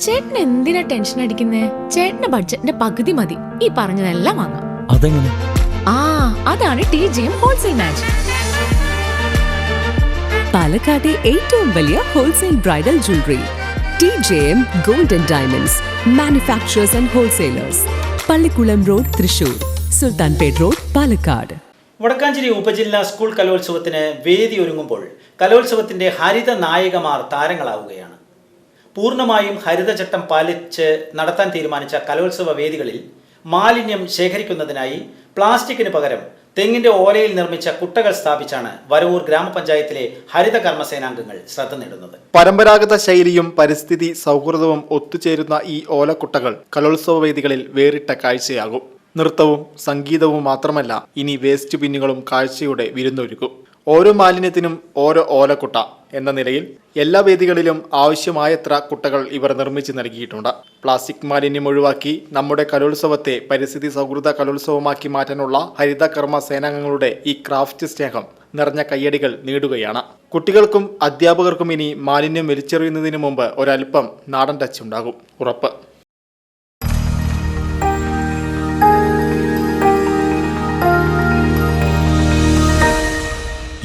ചേട്ടൻ എന്തിനാ ടെൻഷൻ അടിക്കുന്നേ? ചേട്ടന്റെ ബഡ്ജറ്റിന്റെ പകുതി മതി. ഈ പറഞ്ഞതെല്ലാം വാങ്ങാം. അതെങ്ങനെ? ആ അതാണ് T J M wholesale magic പാലക്കാട്ടെ ഏറ്റവും വലിയ wholesale bridal jewellery T J M gold and diamonds manufacturers and wholesalers Pallikulam road Thrissur. Sultanpet road Palakkad. Vadakkanchery ഉപജില്ലാ സ്കൂൾ കലോത്സവത്തിന് വേദി ഒരുങ്ങുമ്പോൾ കലോത്സവത്തിന്റെ ഹരിത നായികമാർ താരങ്ങളാവുകയാണ്. പൂർണമായും ഹരിതചട്ടം പാലിച്ച് നടത്താൻ തീരുമാനിച്ച കലോത്സവ വേദികളിൽ മാലിന്യം ശേഖരിക്കുന്നതിനായി പ്ലാസ്റ്റിക്കിന് പകരം തെങ്ങിന്റെ ഓലയിൽ നിർമ്മിച്ച കുട്ടകൾ സ്ഥാപിച്ചാണ് വരവൂർ ഗ്രാമപഞ്ചായത്തിലെ ഹരിത കർമ്മസേനാംഗങ്ങൾ ശ്രദ്ധ നേടുന്നത്. പരമ്പരാഗത ശൈലിയും പരിസ്ഥിതി സൗഹൃദവും ഒത്തുചേരുന്ന ഈ ഓലക്കുട്ടകൾ കലോത്സവ വേദികളിൽ വേറിട്ട കാഴ്ചയാകും. നൃത്തവും സംഗീതവും മാത്രമല്ല ഇനി വേസ്റ്റ് ബിന്നുകളും കാഴ്ചയുടെ വിരുന്നൊരുക്കും. ഓരോ മാലിന്യത്തിനും ഓരോ ഓലക്കുട്ട എന്ന നിലയിൽ എല്ലാ വേദികളിലും ആവശ്യമായത്ര കുട്ടകൾ ഇവർ നിർമ്മിച്ച് നൽകിയിട്ടുണ്ട്. പ്ലാസ്റ്റിക് മാലിന്യം ഒഴിവാക്കി നമ്മുടെ കലോത്സവത്തെ പരിസ്ഥിതി സൗഹൃദ കലോത്സവമാക്കി മാറ്റാനുള്ള ഹരിത കർമ്മ സേനാംഗങ്ങളുടെ ഈ ക്രാഫ്റ്റ് സ്നേഹം നിറഞ്ഞ കയ്യടികൾ നേടുകയാണ്. കുട്ടികൾക്കും അധ്യാപകർക്കും ഇനി മാലിന്യം വലിച്ചെറിയുന്നതിന് മുമ്പ് ഒരൽപ്പം നാടൻ ടച്ച് ഉണ്ടാകും. ഉറപ്പ്.